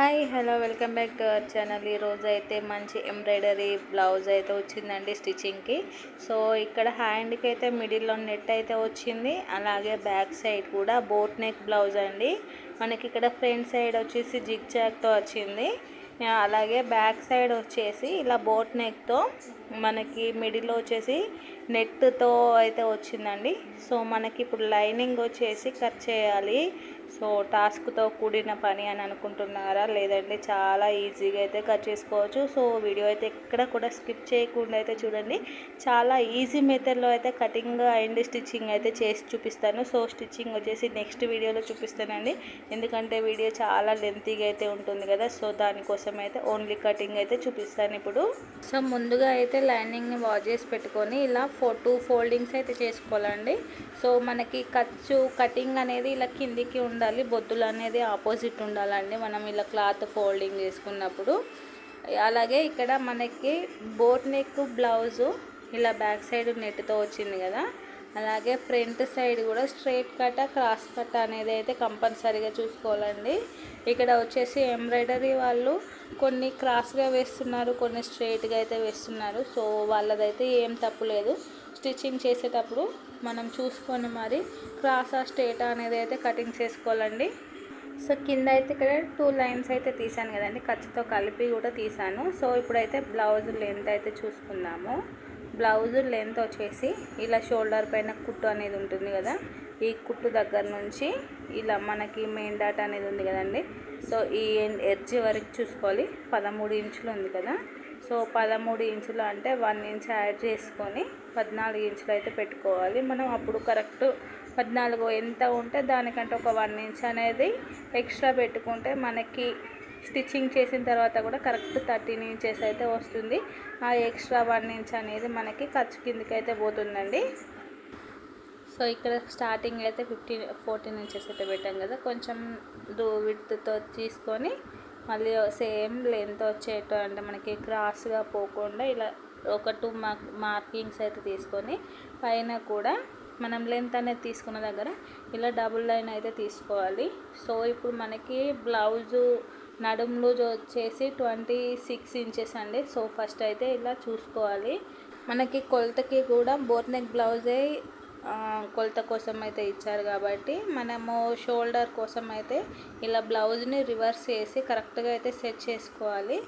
Hi hello welcome back to our channel. ఈరోజు అయితే మంచి ఎంబ్రాయిడరీ బ్లౌజ్ అయితే వచ్చిందండి స్టిచ్చింగ్కి. సో ఇక్కడ హ్యాండ్కి అయితే మిడిల్లో నెట్ అయితే వచ్చింది. అలాగే బ్యాక్ సైడ్ కూడా బోట్ నెక్ బ్లౌజ్ అండి. మనకి ఇక్కడ ఫ్రంట్ సైడ్ వచ్చేసి జిగ్ జాగ్తో వచ్చింది. అలాగే బ్యాక్ సైడ్ వచ్చేసి ఇలా బోట్ నెక్తో మనకి మిడిల్లో వచ్చేసి నెట్తో అయితే వచ్చిందండి. సో మనకి ఇప్పుడు లైనింగ్ వచ్చేసి కట్ చేయాలి. సో టాస్క్తో కూడిన పని అని అనుకుంటున్నారా? లేదంటే చాలా ఈజీగా అయితే కట్ చేసుకోవచ్చు. సో వీడియో అయితే ఎక్కడ కూడా స్కిప్ చేయకుండా అయితే చూడండి. చాలా ఈజీ మెథడ్లో అయితే కటింగ్ అండ్ స్టిచ్చింగ్ అయితే చేసి చూపిస్తాను. సో స్టిచ్చింగ్ వచ్చేసి నెక్స్ట్ వీడియోలో చూపిస్తానండి. ఎందుకంటే వీడియో చాలా లెంతీగా అయితే ఉంటుంది కదా సో దానికోసం అయితే ఓన్లీ కటింగ్ అయితే చూపిస్తాను ఇప్పుడు. సో ముందుగా అయితే లైనింగ్ని వాష్ చేసి పెట్టుకొని ఇలా ఫో టూ ఫోల్డింగ్స్ అయితే చేసుకోవాలండి. సో మనకి ఖర్చు కటింగ్ అనేది ఇలా కిందికి ఉండాలి బొద్దులు అనేది ఆపోజిట్ ఉండాలండి. మనం ఇలా క్లాత్ ఫోల్డింగ్ చేసుకున్నప్పుడు. అలాగే ఇక్కడ మనకి బోట్ నెక్ బ్లౌజు ఇలా బ్యాక్ సైడ్ నెట్తో వచ్చింది కదా. అలాగే ఫ్రంట్ సైడ్ కూడా స్ట్రైట్ కట్ క్రాస్ కట్ అనేది అయితే కంపల్సరీగా చూసుకోవాలండి. ఇక్కడ వచ్చేసి ఎంబ్రాయిడరీ వాళ్ళు కొన్ని క్రాస్గా వేస్తున్నారు కొన్ని స్ట్రైట్గా అయితే వేస్తున్నారు. సో వాళ్ళదైతే ఏం తప్పు లేదు. స్టిచ్చింగ్ చేసేటప్పుడు మనం చూసుకొని మరి క్రాసా స్టేటా స్ట్రేట్ అనేది అయితే కటింగ్ చేసుకోవాలండి. సో కింద అయితే ఇక్కడ టూ లైన్స్ అయితే తీసాను కదండి. ఖర్చుతో కలిపి కూడా తీసాను సో ఇప్పుడైతే బ్లౌజ్ లెంత్ అయితే చూసుకుందాము. బ్లౌజ్ లెంత్ వచ్చేసి ఇలా షోల్డర్ పైన కుట్టు అనేది ఉంటుంది కదా. ఈ కుట్టు దగ్గర నుంచి ఇలా మనకి మెయిన్ డాట్ అనేది ఉంది కదండి. సో ఈ ఎడ్జ్ వరకు చూసుకోవాలి. పదమూడు ఇంచులు ఉంది కదా. సో పదమూడు ఇంచులు అంటే వన్ ఇంచ్ యాడ్ చేసుకొని పద్నాలుగు ఇంచులు అయితే పెట్టుకోవాలి. మనం అప్పుడు కరెక్ట్ పద్నాలుగు ఎంత ఉంటే దానికంటే ఒక వన్ ఇంచ్ అనేది ఎక్స్ట్రా పెట్టుకుంటే మనకి స్టిచ్చింగ్ చేసిన తర్వాత కూడా కరెక్ట్ థర్టీన్ ఇంచెస్ అయితే వస్తుంది. ఆ ఎక్స్ట్రా వన్ ఇంచ్ అనేది మనకి ఖర్చు కిందకి అయితే పోతుందండి. సో ఇక్కడ స్టార్టింగ్ అయితే ఫిఫ్టీన్ ఫోర్టీన్ ఇంచెస్ అయితే పెట్టాం కదా కొంచెం డూ విడ్త్తో తీసుకొని మళ్ళీ సేమ్ లెంత్ వచ్చేట అంటే మనకి క్రాస్గా పోకుండా ఇలా ఒక టూ మార్కింగ్స్ అయితే తీసుకొని పైన కూడా మనం లెంత్ అనేది తీసుకున్న దగ్గర ఇలా డబుల్ లైన్ అయితే తీసుకోవాలి. సో ఇప్పుడు మనకి బ్లౌజు నడుము లూజ్ వచ్చేసి ట్వంటీ సిక్స్ ఇంచెస్ అండి. సో ఫస్ట్ అయితే ఇలా చూసుకోవాలి. మనకి కొలతకి కూడా బోట్ నెక్ బ్లౌజే కొలత కోసం అయితే ఇచ్చారు కాబట్టి మనము షోల్డర్ కోసం అయితే ఇలా బ్లౌజ్ని రివర్స్ చేసి కరెక్ట్గా అయితే సెట్ చేసుకోవాలి.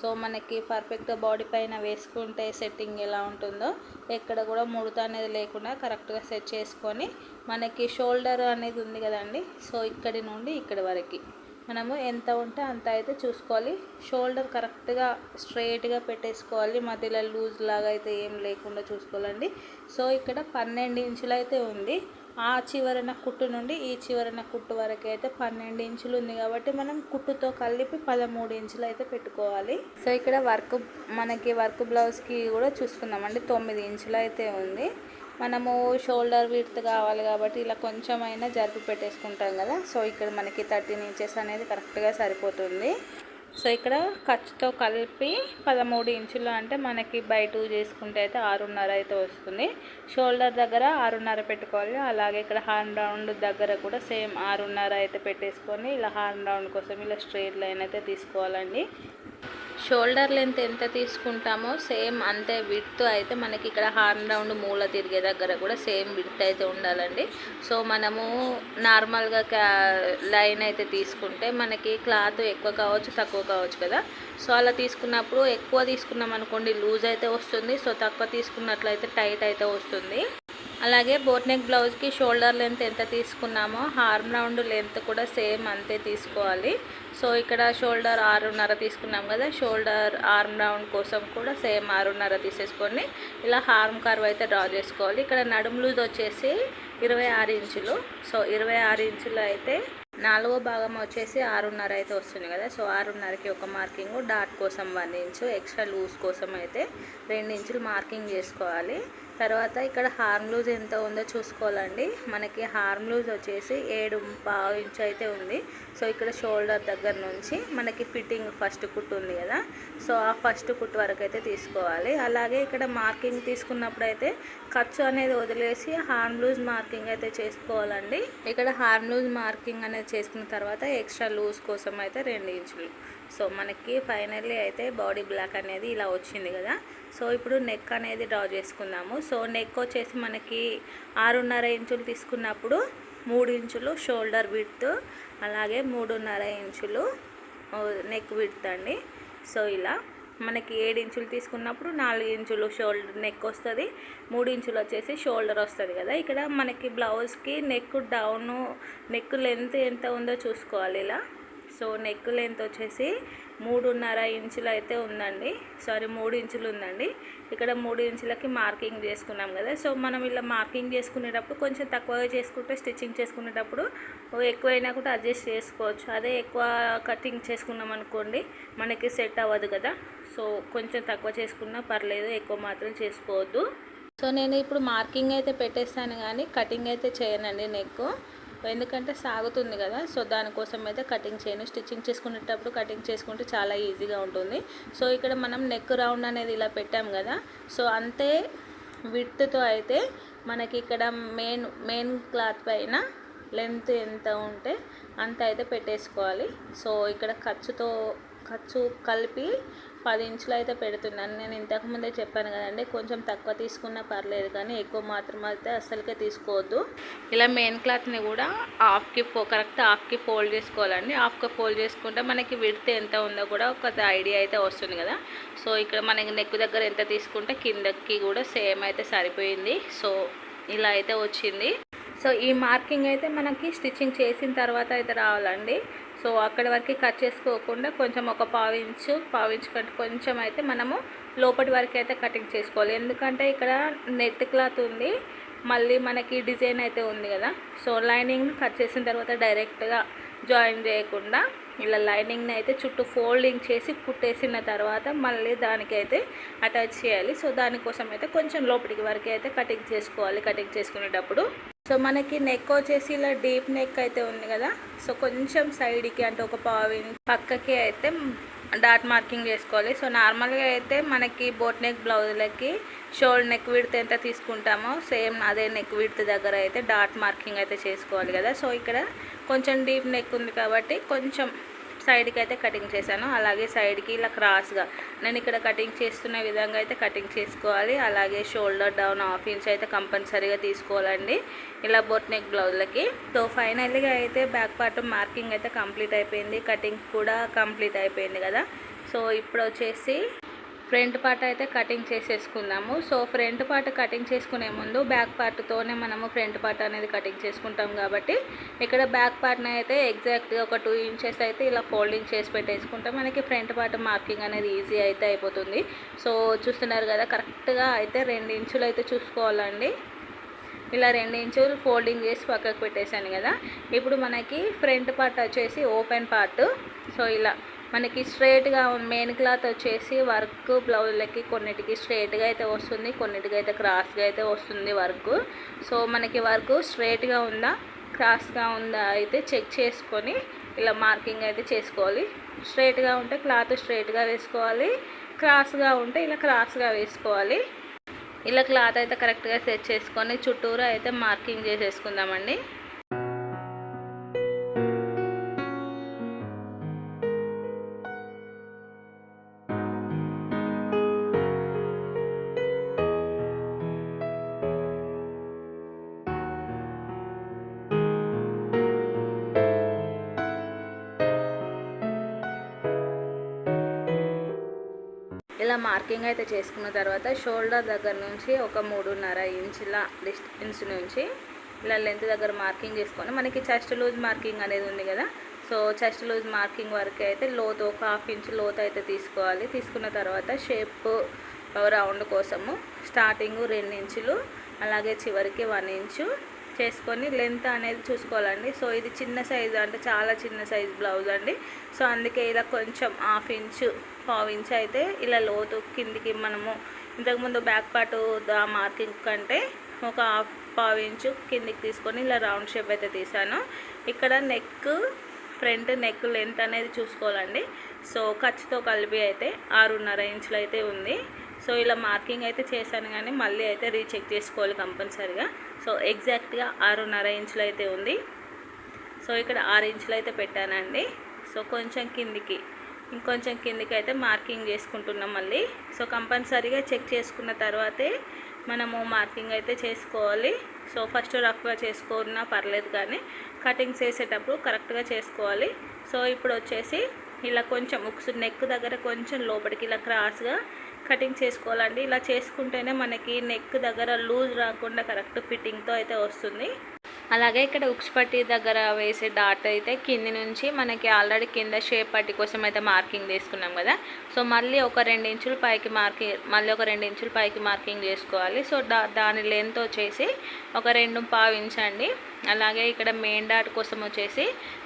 సో మనకి పర్ఫెక్ట్ బాడీ పైన వేసుకుంటే సెట్టింగ్ ఎలా ఉంటుందో ఎక్కడ కూడా ముడత అనేది లేకుండా కరెక్ట్గా సెట్ చేసుకొని మనకి షోల్డర్ అనేది ఉంది కదండి సో ఇక్కడి నుండి ఇక్కడి వరకు. మనము ఎంత ఉంటే అంత అయితే చూసుకోవాలి. షోల్డర్ కరెక్ట్గా స్ట్రైట్గా పెట్టేసుకోవాలి. మధ్యలో లూజ్ లాగా అయితే ఏం లేకుండా చూసుకోవాలండి. సో ఇక్కడ పన్నెండు ఇంచులు అయితే ఉంది. ఆ చివరన కుట్టు నుండి ఈ చివరన కుట్టు వరకు అయితే పన్నెండు ఇంచులు ఉంది కాబట్టి మనం కుట్టుతో కలిపి పదమూడు ఇంచులు అయితే పెట్టుకోవాలి. సో ఇక్కడ వర్క్ మనకి వర్క్ బ్లౌజ్కి కూడా చూసుకుందామండి. తొమ్మిది ఇంచులు అయితే ఉంది. మనము షోల్డర్ విడ్త్ కావాలి కాబట్టి ఇలా కొంచెమైనా జరిపి పెట్టేసుకుంటాం కదా. సో ఇక్కడ మనకి థర్టీన్ ఇంచెస్ అనేది కరెక్ట్గా సరిపోతుంది. సో ఇక్కడ ఖర్చుతో కలిపి పదమూడు ఇంచులు అంటే మనకి బై టూ చేసుకుంటే అయితే ఆరున్నర అయితే వస్తుంది. షోల్డర్ దగ్గర ఆరున్నర పెట్టుకోవాలి. అలాగే ఇక్కడ హార్న్ రౌండ్ దగ్గర కూడా సేమ్ ఆరున్నర అయితే పెట్టేసుకొని ఇలా హార్న్ రౌండ్ కోసం ఇలా స్ట్రైట్ లైన్ అయితే తీసుకోవాలండి. షోల్డర్ లెంత్ ఎంత తీసుకుంటామో సేమ్ అంతే విడ్త్ అయితే మనకి ఇక్కడ హార్న్ రౌండ్ మూల తిరిగే దగ్గర కూడా సేమ్ విడ్త్ అయితే ఉండాలండి. సో మనము నార్మల్గా క్యా లైన్ అయితే తీసుకుంటే మనకి క్లాత్ ఎక్కువ కావచ్చు తక్కువ కావచ్చు కదా. సో అలా తీసుకున్నప్పుడు ఎక్కువ తీసుకున్నాం అనుకోండి లూజ్ అయితే వస్తుంది. సో తక్కువ తీసుకున్నట్లయితే టైట్ అయితే వస్తుంది. అలాగే బోట్ నెక్ బ్లౌజ్కి షోల్డర్ లెంత్ ఎంత తీసుకున్నామో హార్మ్ రౌండ్ లెంత్ కూడా సేమ్ అంతే తీసుకోవాలి. సో ఇక్కడ షోల్డర్ ఆరున్నర తీసుకున్నాం కదా షోల్డర్ ఆర్మ్ రౌండ్ కోసం కూడా సేమ్ ఆరున్నర తీసేసుకొని ఇలా హార్మ్ కర్వ్ అయితే డ్రా చేసుకోవాలి. ఇక్కడ నడుము లూజ్ వచ్చేసి ఇరవై ఆరు ఇంచులు. సో ఇరవై ఆరు ఇంచులు అయితే నాలుగో భాగం వచ్చేసి ఆరున్నర అయితే వస్తుంది కదా. సో ఆరున్నరకి ఒక మార్కింగ్ డాట్ కోసం వన్ ఇంచు ఎక్స్ట్రా లూజ్ కోసం అయితే రెండు ఇంచులు మార్కింగ్ చేసుకోవాలి. తర్వాత ఇక్కడ హార్మ్ లూజ్ ఎంత ఉందో చూసుకోవాలండి. మనకి హార్మ్ లూజ్ వచ్చేసి ఏడు పావు ఇంచు అయితే ఉంది. సో ఇక్కడ షోల్డర్ దగ్గర నుంచి మనకి ఫిట్టింగ్ ఫస్ట్ కుట్టు ఉంది కదా. సో ఆ ఫస్ట్ కుట్టు వరకు అయితే తీసుకోవాలి. అలాగే ఇక్కడ మార్కింగ్ తీసుకున్నప్పుడు అయితే ఖర్చు అనేది వదిలేసి హార్మ్ లూజ్ మార్కింగ్ అయితే చేసుకోవాలండి. ఇక్కడ హార్మ్ లూజ్ మార్కింగ్ అనేది చేసుకున్న తర్వాత ఎక్స్ట్రా లూజ్ కోసం అయితే రెండు ఇంచులు. సో మనకి ఫైనల్లీ అయితే బాడీ బ్లాక్ అనేది ఇలా వచ్చింది కదా. సో ఇప్పుడు నెక్ అనేది డ్రా చేసుకుందాము. సో నెక్ వచ్చేసి మనకి ఆరున్నర ఇంచులు తీసుకున్నప్పుడు మూడు ఇంచులు షోల్డర్ విడ్త్ అలాగే మూడున్నర ఇంచులు నెక్ విడ్త్ అండి. సో ఇలా మనకి ఏడు ఇంచులు తీసుకున్నప్పుడు నాలుగు ఇంచులు షోల్డర్ నెక్ వస్తుంది. మూడు ఇంచులు వచ్చేసి షోల్డర్ వస్తుంది కదా. ఇక్కడ మనకి బ్లౌజ్కి నెక్ డౌను నెక్ లెంత్ ఎంత ఉందో చూసుకోవాలి ఇలా. సో నెక్ లెంత్ వచ్చేసి మూడున్నర ఇంచులు అయితే ఉందండి. సారీ మూడు ఇంచులు ఉందండి. ఇక్కడ మూడు ఇంచులకి మార్కింగ్ చేసుకున్నాం కదా. సో మనం ఇలా మార్కింగ్ చేసుకునేటప్పుడు కొంచెం తక్కువగా చేసుకుంటే స్టిచ్చింగ్ చేసుకునేటప్పుడు ఎక్కువైనా కూడా అడ్జస్ట్ చేసుకోవచ్చు. అదే ఎక్కువ కటింగ్ చేసుకున్నాం అనుకోండి మనకి సెట్ అవ్వదు కదా. సో కొంచెం తక్కువ చేసుకున్నా పర్లేదు ఎక్కువ మాత్రం చేసుకోవద్దు. సో నేను ఇప్పుడు మార్కింగ్ అయితే పెట్టేస్తాను కానీ కటింగ్ అయితే చేయనండి నెక్ ఎందుకంటే సాగుతుంది కదా సో దానికోసం అయితే కటింగ్ చేయను. స్టిచ్చింగ్ చేసుకునేటప్పుడు కటింగ్ చేసుకుంటే చాలా ఈజీగా ఉంటుంది. సో ఇక్కడ మనం నెక్ రౌండ్ అనేది ఇలా పెట్టాం కదా సో అంతే విడ్త్తో అయితే మనకి ఇక్కడ మెయిన్ మెయిన్ క్లాత్ పైన లెంత్ ఎంత ఉంటే అంత అయితే పెట్టేసుకోవాలి. సో ఇక్కడ ఖర్చుతో ఖర్చు కలిపి పది ఇంచులు అయితే పెడుతున్నాను. నేను ఇంతకుముందే చెప్పాను కదండి కొంచెం తక్కువ తీసుకున్నా పర్లేదు కానీ ఎక్కువ మాత్రం అయితే అస్సలకే తీసుకోవద్దు. ఇలా మెయిన్ క్లాత్ని కూడా హాఫ్కి ఫో కరెక్ట్ హాఫ్కి ఫోల్డ్ చేసుకోవాలండి. హాఫ్కి ఫోల్డ్ చేసుకుంటే మనకి విడితే ఎంత ఉందో కూడా ఒక ఐడియా అయితే వస్తుంది కదా. సో ఇక్కడ మనకి నెక్ దగ్గర ఎంత తీసుకుంటే కిందకి కూడా సేమ్ అయితే సరిపోయింది. సో ఇలా అయితే వచ్చింది. సో ఈ మార్కింగ్ అయితే మనకి స్టిచ్చింగ్ చేసిన తర్వాత అయితే రావాలండి. సో అక్కడి వరకు కట్ చేసుకోకుండా కొంచెం ఒక పావించు పావించు కంటే కొంచెం అయితే మనము లోపటి వరకు అయితే కటింగ్ చేసుకోవాలి. ఎందుకంటే ఇక్కడ నెట్ క్లాత్ ఉంది మళ్ళీ మనకి డిజైన్ అయితే ఉంది కదా. సో లైనింగ్ కట్ చేసిన తర్వాత డైరెక్ట్గా జాయిన్ చేయకుండా ఇలా లైనింగ్ని అయితే చుట్టూ ఫోల్డింగ్ చేసి కుట్టేసిన తర్వాత మళ్ళీ దానికైతే అటాచ్ చేయాలి. సో దానికోసం అయితే కొంచెం లోపలికి వరకు అయితే కటింగ్ చేసుకోవాలి. కటింగ్ చేసుకునేటప్పుడు సో మనకి నెక్ వచ్చేసి ఇలా డీప్ నెక్ అయితే ఉంది కదా. సో కొంచెం సైడ్కి అంటే ఒక పావి పక్కకి అయితే డాట్ మార్కింగ్ చేసుకోవాలి. సో నార్మల్గా అయితే మనకి బోట్ నెక్ బ్లౌజులకి షోల్డ్ నెక్ విడ్త్ ఎంత తీసుకుంటామో సేమ్ అదే నెక్ విడ్త్ దగ్గర అయితే డాట్ మార్కింగ్ అయితే చేసుకోవాలి కదా. సో ఇక్కడ కొంచెం డీప్ నెక్ ఉంది కాబట్టి కొంచెం సైడ్కి అయితే కటింగ్ చేశాను. అలాగే సైడ్కి ఇలా క్రాస్గా నేను ఇక్కడ కటింగ్ చేస్తున్న విధంగా అయితే కటింగ్ చేసుకోవాలి. అలాగే షోల్డర్ డౌన్ హాఫ్ ఇంచ్ అయితే కంపల్సరీగా తీసుకోవాలండి. ఇలా బొట్ నెక్ బ్లౌజ్లకి. సో ఫైనల్గా అయితే బ్యాక్ పార్ట్ మార్కింగ్ అయితే కంప్లీట్ అయిపోయింది. కటింగ్ కూడా కంప్లీట్ అయిపోయింది కదా. సో ఇప్పుడు వచ్చేసి ఫ్రంట్ పార్ట్ అయితే కటింగ్ చేసేసుకుందాము. సో ఫ్రంట్ పార్ట్ కటింగ్ చేసుకునే ముందు బ్యాక్ పార్ట్తోనే మనము ఫ్రంట్ పార్ట్ అనేది కటింగ్ చేసుకుంటాం కాబట్టి ఇక్కడ బ్యాక్ పార్ట్ని అయితే ఎగ్జాక్ట్గా ఒక టూ ఇంచెస్ అయితే ఇలా ఫోల్డింగ్ చేసి పెట్టేసుకుంటే మనకి ఫ్రంట్ పార్ట్ మార్కింగ్ అనేది ఈజీ అయితే అయిపోతుంది. సో చూస్తున్నారు కదా కరెక్ట్గా అయితే రెండు ఇంచులు అయితే చూసుకోవాలండి. ఇలా రెండు ఇంచులు ఫోల్డింగ్ చేసి పక్కకు పెట్టేశాను కదా. ఇప్పుడు మనకి ఫ్రంట్ పార్ట్ వచ్చేసి ఓపెన్ పార్ట్. సో ఇలా మనకి స్ట్రైట్గా మెయిన్ క్లాత్ వచ్చేసి వర్క్ బ్లౌజ్లకి కొన్నిటికి స్ట్రైట్గా అయితే వస్తుంది కొన్నిటికి అయితే క్రాస్గా అయితే వస్తుంది వర్క్. సో మనకి వర్క్ స్ట్రైట్గా ఉందా క్రాస్గా ఉందా అయితే చెక్ చేసుకొని ఇలా మార్కింగ్ అయితే చేసుకోవాలి. స్ట్రైట్గా ఉంటే క్లాత్ స్ట్రైట్గా వేసుకోవాలి క్రాస్గా ఉంటే ఇలా క్రాస్గా వేసుకోవాలి. ఇలా క్లాత్ అయితే కరెక్ట్గా సెట్ చేసుకొని చుట్టూరు అయితే మార్కింగ్ చేసేసుకుందామండి. ఇలా మార్కింగ్ అయితే చేసుకున్న తర్వాత షోల్డర్ దగ్గర నుంచి ఒక మూడున్నర ఇంచుల డిస్టెన్స్ నుంచి ఇలా లెంత్ దగ్గర మార్కింగ్ చేసుకొని మనకి చెస్ట్ లూజ్ మార్కింగ్ అనేది ఉంది కదా సో చెస్ట్ లూజ్ మార్కింగ్ వరకు అయితే లోతు ఒక హాఫ్ ఇంచ్ లోతు అయితే తీసుకోవాలి. తీసుకున్న తర్వాత షేప్ రౌండ్ కోసము స్టార్టింగ్ రెండు ఇంచులు అలాగే చివరికి వన్ ఇంచు చేసుకొని లెంత్ అనేది చూసుకోవాలండి. సో ఇది చిన్న సైజు అంటే చాలా చిన్న సైజు బ్లౌజ్ అండి. సో అందుకే ఇలా కొంచెం హాఫ్ ఇంచు పావు ఇంచ్ అయితే ఇలా లోతు కిందికి మనము ఇంతకుముందు బ్యాక్ పార్ట్ దా మార్కింగ్ కంటే ఒక హాఫ్ పావు ఇంచు కిందికి తీసుకొని ఇలా రౌండ్ షేప్ అయితే తీసాను. ఇక్కడ నెక్ ఫ్రంట్ నెక్ లెంత్ అనేది చూసుకోవాలండి. సో ఖర్చుతో కలిపి అయితే ఆరున్నర ఇంచులు అయితే ఉంది. సో ఇలా మార్కింగ్ అయితే చేశాను కానీ మళ్ళీ అయితే రీచెక్ చేసుకోవాలి కంపల్సరిగా. సో ఎగ్జాక్ట్గా ఆరున్నర ఇంచులు అయితే ఉంది. సో ఇక్కడ ఆరు ఇంచులు అయితే పెట్టానండి. సో కొంచెం కిందికి ఇంకొంచెం కిందికి అయితే మార్కింగ్ చేసుకుంటున్నాం మళ్ళీ. సో కంపల్సరీగా చెక్ చేసుకున్న తర్వాతే మనము మార్కింగ్ అయితే చేసుకోవాలి. సో ఫస్ట్ రఫ్గా చేసుకున్నా పర్లేదు కానీ కటింగ్స్ చేసేటప్పుడు కరెక్ట్గా చేసుకోవాలి. సో ఇప్పుడు వచ్చేసి ఇలా కొంచెం ఉక్స్ నెక్ దగ్గర కొంచెం లోపలికి ఇలా క్రాస్గా కటింగ్ చేసుకోవాలండి. ఇలా చేసుకుంటేనే మనకి నెక్ దగ్గర లూజ్ రాకుండా కరెక్ట్ ఫిట్టింగ్తో అయితే వస్తుంది. అలాగే ఇక్కడ ఉక్స్ పట్టి దగ్గర వేసే డాట్ అయితే కింది నుంచి మనకి ఆల్రెడీ కింద షేప్ పట్టి కోసం అయితే మార్కింగ్ తీసుకున్నాం కదా. సో మళ్ళీ ఒక రెండు ఇంచులు పైకి మార్కింగ్ మళ్ళీ ఒక రెండు ఇంచులు పైకి మార్కింగ్ చేసుకోవాలి. సో దా దాని లెంత్ వచ్చేసి ఒక రెండు పావు ఇంచ్ అండి అలాగే ఇక్కడ మెయిన్ డాట్ కోసం వచ్చేసి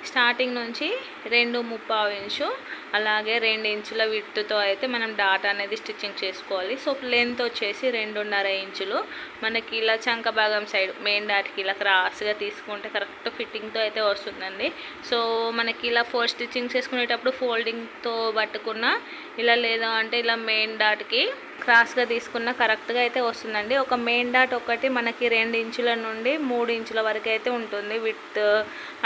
స్టార్టింగ్ నుంచి రెండు ముప్పావు ఇంచు అలాగే రెండు ఇంచుల విత్తుతో అయితే మనం డాట్ అనేది స్టిచ్చింగ్ చేసుకోవాలి. సో లెంత్ వచ్చేసి రెండున్నర ఇంచులు మనకి ఇలా చంక భాగం సైడ్ మెయిన్ డాట్కి ఇలా క్రాస్గా తీసుకుంటే కరెక్ట్ ఫిట్టింగ్తో అయితే వస్తుందండి. సో మనకి ఇలా ఫోర్ స్టిచ్చింగ్ చేసుకునేటప్పుడు ఫోల్డింగ్తో పట్టుకున్న ఇలా లేదా అంటే ఇలా మెయిన్ డాట్కి క్రాస్గా తీసుకున్న కరెక్ట్గా అయితే వస్తుందండి. ఒక మెయిన్ డాట్ ఒకటి మనకి రెండు ఇంచుల నుండి మూడు ఇంచుల వరకు అయితే ఉంటుంది విత్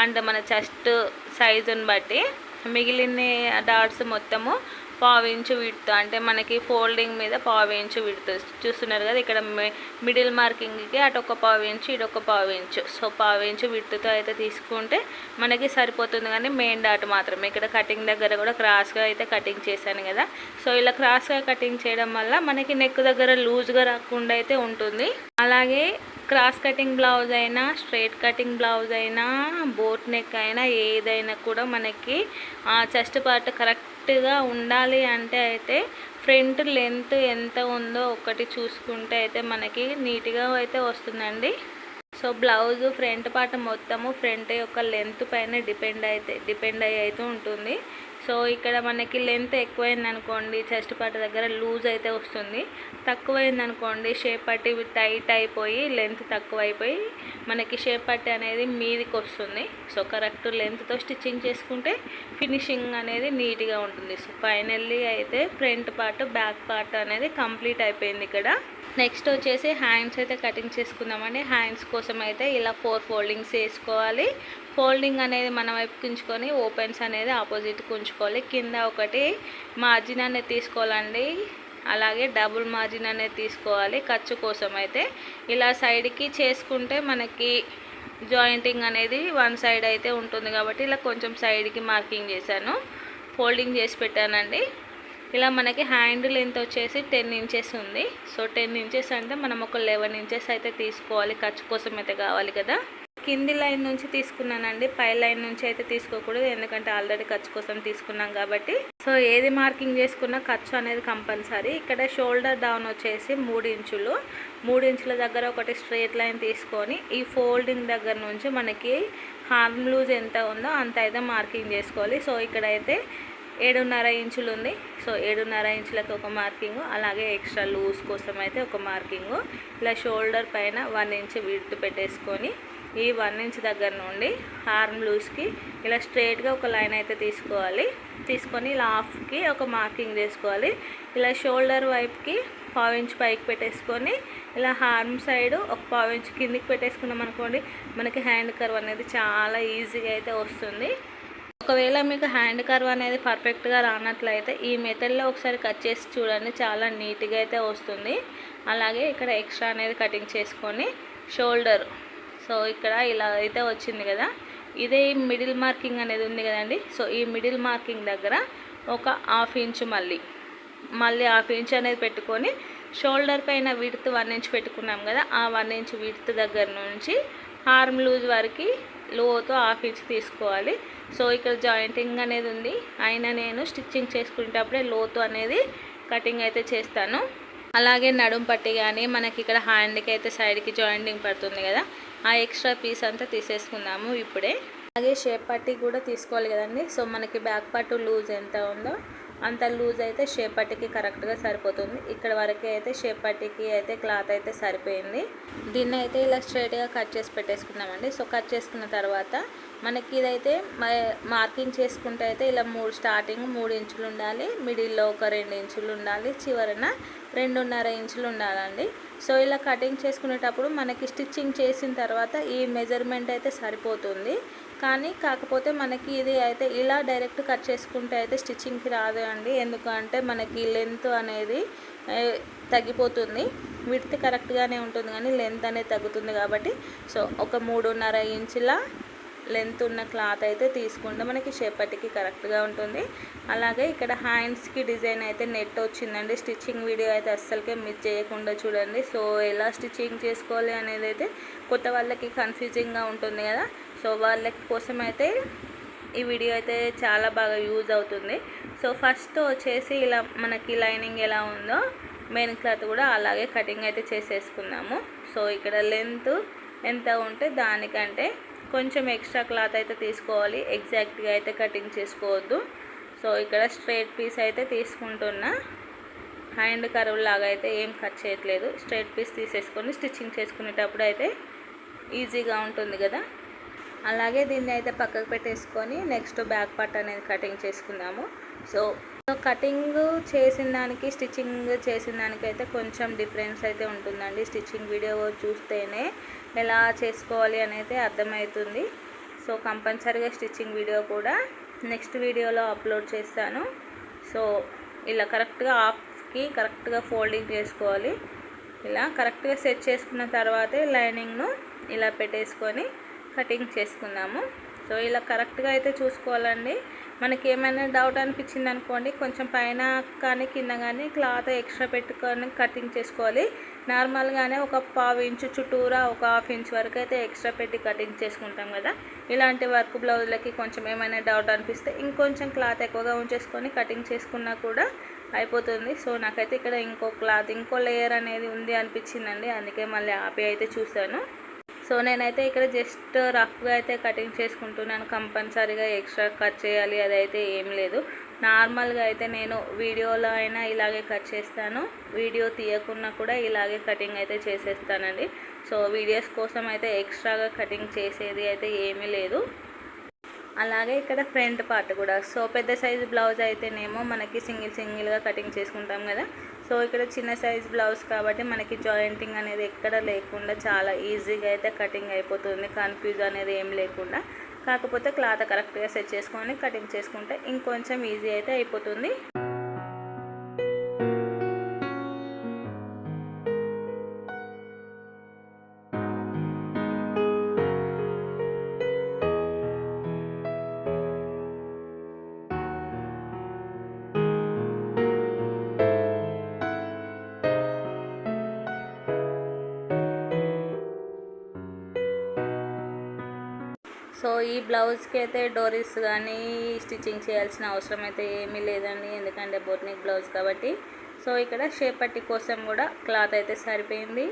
అంటే మన చెస్ట్ సైజుని బట్టి. మిగిలిన డాట్స్ మొత్తము పావు విడుతు అంటే మనకి ఫోల్డింగ్ మీద పావించు ఇంచు విడుతు. చూస్తున్నారు కదా ఇక్కడ మిడిల్ మార్కింగ్కి అటు ఒక పావు ఇంచు ఇటు ఒక పావు ఇంచు సో పావించు ఇంచు విడుతుతో అయితే తీసుకుంటే మనకి సరిపోతుంది కానీ మెయిన్ డాట్ మాత్రమే. ఇక్కడ కటింగ్ దగ్గర కూడా క్రాస్గా అయితే కటింగ్ చేశాను కదా. సో ఇలా క్రాస్గా కటింగ్ చేయడం వల్ల మనకి నెక్ దగ్గర లూజ్గా రాకుండా అయితే ఉంటుంది. అలాగే క్రాస్ కటింగ్ బ్లౌజ్ అయినా స్ట్రైట్ కటింగ్ బ్లౌజ్ అయినా బోట్ నెక్ అయినా ఏదైనా కూడా మనకి చెస్ట్ పార్ట్ కరెక్ట్గా ఉండాలి అంటే అయితే ఫ్రంట్ లెంత్ ఎంత ఉందో ఒకటి చూసుకుంటే అయితే మనకి నీట్గా అయితే వస్తుందండి. సో బ్లౌజ్ ఫ్రంట్ పార్ట్ మొత్తము ఫ్రంట్ యొక్క లెంత్ పైన డిపెండ్ అయితే డిపెండ్ అయ్యి అయితే ఉంటుంది. సో ఇక్కడ మనకి లెంత్ ఎక్కువైంది అనుకోండి చెస్ట్ పార్ట్ దగ్గర లూజ్ అయితే వస్తుంది. తక్కువైంది అనుకోండి షేప్ పట్టి టైట్ అయిపోయి లెంత్ తక్కువ అయిపోయి మనకి షేప్ పట్టి అనేది మీదికి వస్తుంది. సో కరెక్ట్ లెంత్తో స్టిచ్చింగ్ చేసుకుంటే ఫినిషింగ్ అనేది నీట్గా ఉంటుంది. సో ఫైనల్లీ అయితే ఫ్రంట్ పార్ట్ బ్యాక్ పార్ట్ అనేది కంప్లీట్ అయిపోయింది ఇక్కడ. నెక్స్ట్ వచ్చేసి హ్యాండ్స్ అయితే కటింగ్ చేసుకుందామండి. హ్యాండ్స్ కోసం అయితే ఇలా ఫోర్ ఫోల్డింగ్స్ వేసుకోవాలి. ఫోల్డింగ్ అనేది మన వైపు ఉంచుకొని ఓపెన్స్ అనేది ఆపోజిట్ ఉంచుకోవాలి కింద ఒకటి మార్జిన్ అనేది తీసుకోవాలండి. అలాగే డబుల్ మార్జిన్ అనేది తీసుకోవాలి ఖర్చు కోసం అయితే. ఇలా సైడ్కి చేసుకుంటే మనకి జాయింటింగ్ అనేది వన్ సైడ్ అయితే ఉంటుంది కాబట్టి ఇలా కొంచెం సైడ్కి మార్కింగ్ చేశాను. ఫోల్డింగ్ చేసి పెట్టానండి. ఇలా మనకి హ్యాండ్ లెంత్ వచ్చేసి టెన్ ఇంచెస్ ఉంది. సో టెన్ ఇంచెస్ అంటే మనం ఒక లెవెన్ ఇంచెస్ అయితే తీసుకోవాలి. ఖర్చు కోసం అయితే కావాలి కదా. కింది లైన్ నుంచి తీసుకున్నానండి. పై లైన్ నుంచి అయితే తీసుకోకూడదు. ఎందుకంటే ఆల్రెడీ ఖర్చు కోసం తీసుకున్నాం కాబట్టి. సో ఏది మార్కింగ్ చేసుకున్నా ఖర్చు అనేది కంపల్సరీ. ఇక్కడ షోల్డర్ డౌన్ వచ్చేసి మూడు ఇంచులు. మూడు ఇంచుల దగ్గర ఒకటి స్ట్రేట్ లైన్ తీసుకొని ఈ ఫోల్డింగ్ దగ్గర నుంచి మనకి హార్మ్ లూజ్ ఎంత ఉందో అంత అయితే మార్కింగ్ చేసుకోవాలి. సో ఇక్కడైతే ఏడున్నర ఇంచులు ఉంది. సో ఏడున్నర ఇంచులకు ఒక మార్కింగ్ అలాగే ఎక్స్ట్రా లూజ్ కోసం అయితే ఒక మార్కింగ్. ఇలా షోల్డర్ పైన వన్ ఇంచ్ విడ్త్ పెట్టేసుకొని ఈ వన్ ఇంచ్ దగ్గర నుండి హార్మ్ లూజ్కి ఇలా స్ట్రైట్గా ఒక లైన్ అయితే తీసుకోవాలి. తీసుకొని ఇలా హాఫ్కి ఒక మార్కింగ్ చేసుకోవాలి. ఇలా షోల్డర్ వైపుకి పావు ఇంచ్ పైకి పెట్టేసుకొని ఇలా హార్మ్ సైడ్ ఒక పావు ఇంచ్ కిందికి పెట్టేసుకున్నాం అనుకోండి మనకి హ్యాండ్ కర్వ్ అనేది చాలా ఈజీగా అయితే వస్తుంది. ఒకవేళ మీకు హ్యాండ్ కర్వ్ అనేది పర్ఫెక్ట్గా రానట్లయితే ఈ మెథడ్లో ఒకసారి కట్ చేసి చూడండి. చాలా నీట్గా అయితే వస్తుంది. అలాగే ఇక్కడ ఎక్స్ట్రా అనేది కటింగ్ చేసుకొని షోల్డర్ సో ఇక్కడ ఇలా అయితే వచ్చింది కదా. ఇదే మిడిల్ మార్కింగ్ అనేది ఉంది కదండి. సో ఈ మిడిల్ మార్కింగ్ దగ్గర ఒక హాఫ్ ఇంచ్ మళ్ళీ మళ్ళీ హాఫ్ ఇంచ్ అనేది పెట్టుకొని షోల్డర్ పైన విడ్త్ వన్ ఇంచ్ పెట్టుకున్నాం కదా. ఆ వన్ ఇంచ్ విడ్త్ దగ్గర నుంచి హార్మ్ లూజ్ వరకు లోతో హాఫ్ ఇంచ్ తీసుకోవాలి. సో ఇక్కడ జాయింటింగ్ అనేది ఉంది. అయినా నేను స్టిచ్చింగ్ చేసుకునేటప్పుడే లోతు అనేది కటింగ్ అయితే చేస్తాను. అలాగే నడుం పట్టి కానీ మనకి ఇక్కడ హ్యాండ్కి అయితే సైడ్కి జాయింటింగ్ పడుతుంది కదా. ఆ ఎక్స్ట్రా పీస్ అంతా తీసేసుకుందాము ఇప్పుడే. అలాగే షేప్ పట్టి కూడా తీసుకోవాలి కదండి. సో మనకి బ్యాక్ పట్టు లూజ్ ఎంత ఉందో అంత లూజ్ అయితే షేప్ పట్టికి కరెక్ట్గా సరిపోతుంది. ఇక్కడ వరకు అయితే షేప్ పట్టికి అయితే క్లాత్ అయితే సరిపోయింది. దీన్ని అయితే ఇలా స్ట్రైట్గా కట్ చేసి పెట్టేసుకున్నామండి సో కట్ చేసుకున్న తర్వాత మనకి ఇదైతే మార్కింగ్ చేసుకుంటే అయితే ఇలా మూడు స్టార్టింగ్ మూడు ఇంచులు ఉండాలి మిడిల్లో ఒక రెండు ఇంచులు ఉండాలి చివరన రెండున్నర ఇంచులు ఉండాలండి. సో ఇలా కటింగ్ చేసుకునేటప్పుడు మనకి స్టిచ్చింగ్ చేసిన తర్వాత ఈ మెజర్మెంట్ అయితే సరిపోతుంది. కానీ కాకపోతే మనకి ఇది అయితే ఇలా డైరెక్ట్ కట్ చేసుకుంటే అయితే స్టిచ్చింగ్కి రాదు అండి ఎందుకంటే మనకి లెంత్ అనేది తగ్గిపోతుంది. విడ్త్ కరెక్ట్గానే ఉంటుంది కానీ లెంత్ అనేది తగ్గుతుంది కాబట్టి. సో ఒక మూడున్నర ఇంచుల లెంత్ ఉన్న క్లాత్ అయితే తీసుకుంటే మనకి షేపటికి కరెక్ట్గా ఉంటుంది. అలాగే ఇక్కడ హ్యాండ్స్కి డిజైన్ అయితే నెట్ వచ్చిందండి. స్టిచ్చింగ్ వీడియో అయితే అస్సలకే మిస్ చేయకుండా చూడండి. సో ఎలా స్టిచ్చింగ్ చేసుకోవాలి అనేది అయితే కొత్త వాళ్ళకి కన్ఫ్యూజింగ్గా ఉంటుంది కదా. సో వాళ్ళ కోసం అయితే ఈ వీడియో అయితే చాలా బాగా యూజ్ అవుతుంది. సో ఫస్ట్ వచ్చేసి ఇలా మనకి లైనింగ్ ఎలా ఉందో మెయిన్ క్లాత్ కూడా అలాగే కటింగ్ అయితే చేసేసుకుందాము. సో ఇక్కడ లెంత్ ఎంత ఉంటే దానికంటే కొంచెం ఎక్స్ట్రా క్లాత్ అయితే తీసుకోవాలి. ఎగ్జాక్ట్గా అయితే కటింగ్ చేసుకోవద్దు. సో ఇక్కడ స్ట్రైట్ పీస్ అయితే తీసుకుంటున్నా. హ్యాండ్ కర్వ్ లాగా అయితే ఏం కట్ చేయట్లేదు. స్ట్రైట్ పీస్ తీసేసుకొని స్టిచ్చింగ్ చేసుకునేటప్పుడు అయితే ఈజీగా ఉంటుంది కదా. అలాగే దీన్ని అయితే పక్కకు పెట్టేసుకొని నెక్స్ట్ బ్యాక్ పార్ట్ అనేది కటింగ్ చేసుకుందాము. సో కటింగ్ చేసిన దానికి స్టిచ్చింగ్ చేసిన దానికి అయితే కొంచెం డిఫరెన్స్ అయితే ఉంటుందండి. స్టిచ్చింగ్ వీడియో చూస్తేనే ఎలా చేసుకోవాలి అనేది అర్థమవుతుంది. సో కంపల్సరీగా స్టిచ్చింగ్ వీడియో కూడా నెక్స్ట్ వీడియోలో అప్లోడ్ చేస్తాను. సో ఇలా కరెక్ట్గా ఆఫ్కి కరెక్ట్గా ఫోల్డింగ్ చేసుకోవాలి. ఇలా కరెక్ట్గా సెట్ చేసుకున్న తర్వాతే లైనింగ్ను ఇలా పెట్టేసుకొని కటింగ్ చేసుకుందాము. సో ఇలా కరెక్ట్గా అయితే చూసుకోవాలండి. మనకి ఏమైనా డౌట్ అనిపించింది అనుకోండి కొంచెం పైన కానీ కింద కానీ క్లాత్ ఎక్స్ట్రా పెట్టుకొని కటింగ్ చేసుకోవాలి. నార్మల్గానే ఒక పావు ఇంచు చుట్టూరా ఒక హాఫ్ ఇంచ్ వరకు అయితే ఎక్స్ట్రా పెట్టి కటింగ్ చేసుకుంటాం కదా. ఇలాంటి వర్క్ బ్లౌజ్లకి కొంచెం ఏమైనా డౌట్ అనిపిస్తే ఇంకొంచెం క్లాత్ ఎక్కువగా ఉంచేసుకొని కటింగ్ చేసుకున్నా కూడా అయిపోతుంది. సో నాకైతే ఇక్కడ ఇంకో క్లాత్ ఇంకో లేయర్ అనేది ఉంది అనిపించిందండి. అందుకే మళ్ళీ ఆపి అయితే చూశాను. సో నేనైతే ఇక్కడ జస్ట్ రఫ్గా అయితే కటింగ్ చేసుకుంటున్నాను. కంపల్సరీగా ఎక్స్ట్రా కట్ చేయాలి అదైతే ఏం లేదు. నార్మల్గా అయితే నేను వీడియోలో అయినా ఇలాగే కట్ చేస్తాను. వీడియో తీయకున్నా కూడా ఇలాగే కటింగ్ అయితే చేసేస్తానండి. సో వీడియోస్ కోసం అయితే ఎక్స్ట్రాగా కటింగ్ చేసేది అయితే ఏమీ లేదు. అలాగే ఇక్కడ ఫ్రంట్ పార్ట్ కూడా. సో పెద్ద సైజు బ్లౌజ్ అయితేనేమో మనకి సింగిల్ సింగిల్గా కటింగ్ చేసుకుంటాం కదా. సో ఇక్కడ చిన్న సైజ్ బ్లౌజ్ కాబట్టి మనకి జాయింటింగ్ అనేది ఎక్కడ లేకుండా చాలా ఈజీగా అయితే కటింగ్ అయిపోతుంది. కన్ఫ్యూజ్ అనేది ఏం లేకుండా. కాకపోతే క్లాత్ కరెక్ట్గా సెట్ చేసుకొని కటింగ్ చేసుకుంటే ఇంకొంచెం ఈజీ అయితే అయిపోతుంది. సో ఈ బ్లౌజ్కి అయితే డోరీస్ కానీ స్టిచ్చింగ్ చేయాల్సిన అవసరం అయితే ఏమీ లేదండి. ఎందుకంటే బోట్నిక్ బ్లౌజ్ కాబట్టి. సో ఇక్కడ షేప్ పట్టి కోసం కూడా క్లాత్ అయితే సరిపోయింది.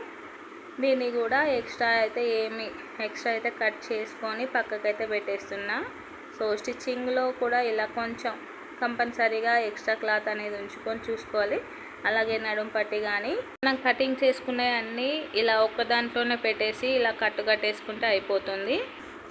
దీన్ని కూడా ఎక్స్ట్రా అయితే ఏమి ఎక్స్ట్రా అయితే కట్ చేసుకొని పక్కకైతే పెట్టేస్తున్నా. సో స్టిచ్చింగ్లో కూడా ఇలా కొంచెం కంపల్సరీగా ఎక్స్ట్రా క్లాత్ అనేది ఉంచుకొని చూసుకోవాలి. అలాగే నడుం పట్టి కానీ మనం కటింగ్ చేసుకునే అన్నీ ఇలా ఒక్కదాంట్లోనే పెట్టేసి ఇలా కట్టు కట్టేసుకుంటే అయిపోతుంది.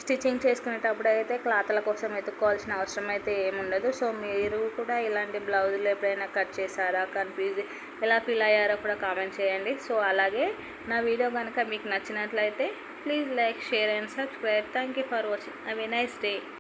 స్టిచ్చింగ్ చేసుకునేటప్పుడు అయితే క్లాత్ల కోసం వెతుక్కోవాల్సిన అవసరం అయితే ఏముండదు. సో మీరు కూడా ఇలాంటి బ్లౌజులు ఎప్పుడైనా కట్ చేశారా కన్ఫ్యూజ్ ఎలా ఫీల్ అయ్యారో కూడా కామెంట్ చేయండి. సో అలాగే నా వీడియో కనుక మీకు నచ్చినట్లయితే please like share and subscribe. Thank you for watching. Have a nice day.